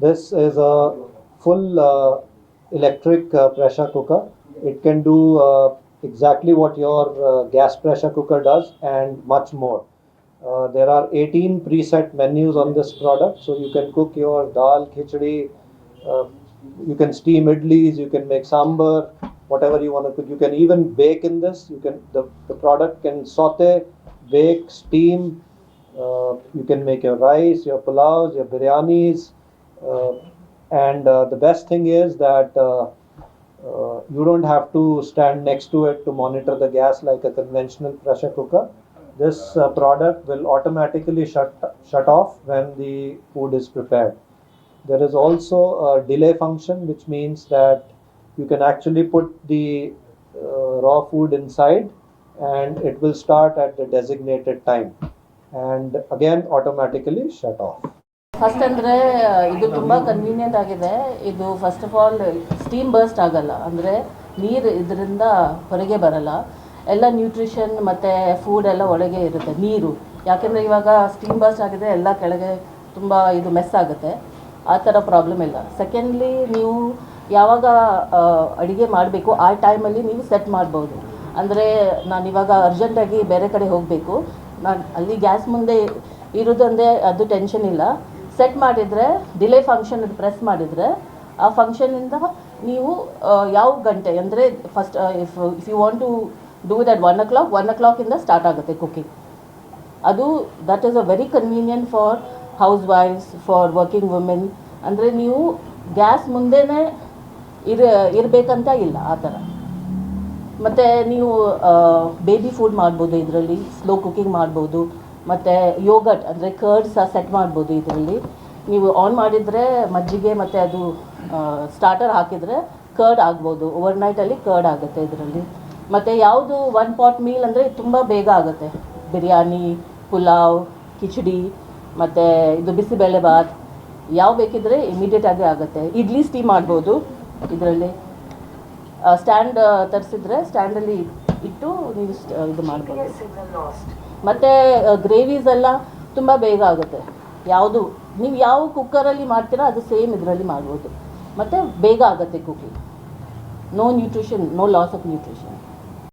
This is a full uh, electric uh, pressure cooker. It can do uh, exactly what your gas pressure cooker does and much more. Uh, there are 18 preset menus on this product, so you can cook your dal, khichdi, uh, you can steam idlis, you can make sambar, whatever you want to cook. You can even bake in this. You can the, the product can saute, bake, steam. Uh, you can make your rice, your pulaus, your biryanis, and uh, the best thing is that uh, uh, you don't have to stand next to it to monitor the gas like a conventional pressure cooker. This uh, product will automatically shut shut off when the food is prepared. There is also a delay function, which means that you can actually put the uh, raw food inside and it will start at the designated time and again automatically shut off. First ಅಂದರೆ ಇದು ತುಂಬ convenient ಆಗಿದೆ. ಇದು first of all steam burst ಆಗಲ್ಲ. ಅಂದರೆ ನೀರು ಇದರಿಂದ ಹೊರಗೆ ಬರಲ್ಲ. ಎಲ್ಲ ನ್ಯೂಟ್ರಿಷನ್ ಮತ್ತು ಫುಡ್ ಎಲ್ಲ ಒಳಗೆ ಇರುತ್ತೆ, ನೀರು. ಯಾಕೆಂದರೆ ಇವಾಗ ಸ್ಟೀಮ್ ಬರ್ಸ್ಟ್ ಆಗಿದೆ ಎಲ್ಲ ಕೆಳಗೆ ತುಂಬ ಇದು ಮೆಸ್ ಆಗುತ್ತೆ. ಆ ಥರ ಪ್ರಾಬ್ಲಮ್ ಇಲ್ಲ. ಸೆಕೆಂಡ್ಲಿ ನೀವು ಯಾವಾಗ ಅಡುಗೆ ಮಾಡಬೇಕು, ಆ ಟೈಮಲ್ಲಿ ನೀವು ಸೆಟ್ ಮಾಡ್ಬೋದು. ಅಂದರೆ ನಾನು ಇವಾಗ ಅರ್ಜೆಂಟಾಗಿ ಬೇರೆ ಕಡೆ ಹೋಗಬೇಕು. ನಾನು ಅಲ್ಲಿ ಗ್ಯಾಸ್ ಮುಂದೆ ಇರೋದಂದರೆ ಅದು ಟೆನ್ಷನ್ ಇಲ್ಲ. ಸೆಟ್ ಮಾಡಿದರೆ ಡಿಲೇ ಫಂಕ್ಷನ್ ಪ್ರೆಸ್ ಮಾಡಿದರೆ, ಆ ಫಂಕ್ಷನಿಂದ ನೀವು ಯಾವ ಗಂಟೆ, ಅಂದರೆ first if if you want to do that one o'clock one ಓ ಕ್ಲಾಕಿಂದ ಸ್ಟಾರ್ಟ್ ಆಗುತ್ತೆ ಕುಕಿಂಗ್ ಅದು that is a very convenient for house ವೈಫ್ಸ್ ಫಾರ್ ವರ್ಕಿಂಗ್ ವುಮೆನ್ ಅಂದರೆ ನೀವು ಗ್ಯಾಸ್ ಮುಂದೆನೇ ಇರ, ಇರಬೇಕಂತ ಇಲ್ಲ, ಆ ಥರ. ಮತ್ತು ನೀವು ಬೇಬಿ ಫುಡ್ ಮಾಡ್ಬೋದು ಇದರಲ್ಲಿ ಸ್ಲೋ ಕುಕಿಂಗ್ ಮಾಡ್ಬೋದು. ಮತ್ತು ಯೋಗಟ್ ಅಂದರೆ ಕರ್ಡ್ ಸಹ ಸೆಟ್ ಮಾಡ್ಬೋದು ಇದರಲ್ಲಿ. ನೀವು ಆನ್ ಮಾಡಿದರೆ ಮಜ್ಜಿಗೆ ಮತ್ತು ಅದು ಸ್ಟಾರ್ಟರ್ ಹಾಕಿದರೆ ಕರ್ಡ್ ಆಗ್ಬೋದು. ಓವರ್ ನೈಟಲ್ಲಿ ಕರ್ಡ್ ಆಗುತ್ತೆ ಇದರಲ್ಲಿ. ಮತ್ತು ಯಾವುದು ಒನ್ ಪಾಟ್ ಮೀಲ್ ಅಂದರೆ ತುಂಬ ಬೇಗ ಆಗುತ್ತೆ. ಬಿರಿಯಾನಿ, ಪುಲಾವ್, ಕಿಚಡಿ, ಮತ್ತು ಇದು ಬಿಸಿಬೇಳೆ ಬಾತ್, ಯಾವ ಬೇಕಿದ್ರೆ ಇಮಿಡಿಯೇಟಾಗಿ ಆಗುತ್ತೆ. ಇಡ್ಲಿ ಸ್ಟೀಮ್ ಮಾಡ್ಬೋದು ಇದರಲ್ಲಿ. ಸ್ಟ್ಯಾಂಡ್ ತರಿಸಿದ್ರೆ ಸ್ಟ್ಯಾಂಡಲ್ಲಿ ಇಟ್ಟು ನೀವು ಇದು ಮಾಡ್ಬೋದು. ಮತ್ತು ಗ್ರೇವೀಸ್ ಎಲ್ಲ ತುಂಬ ಬೇಗ ಆಗುತ್ತೆ. ಯಾವುದು, ನೀವು ಯಾವ ಕುಕ್ಕರಲ್ಲಿ ಮಾಡ್ತೀರಾ, ಅದು ಸೇಮ್ ಇದರಲ್ಲಿ ಮಾಡ್ಬೋದು. ಮತ್ತು ಬೇಗ ಆಗುತ್ತೆ cooking no nutrition no loss of nutrition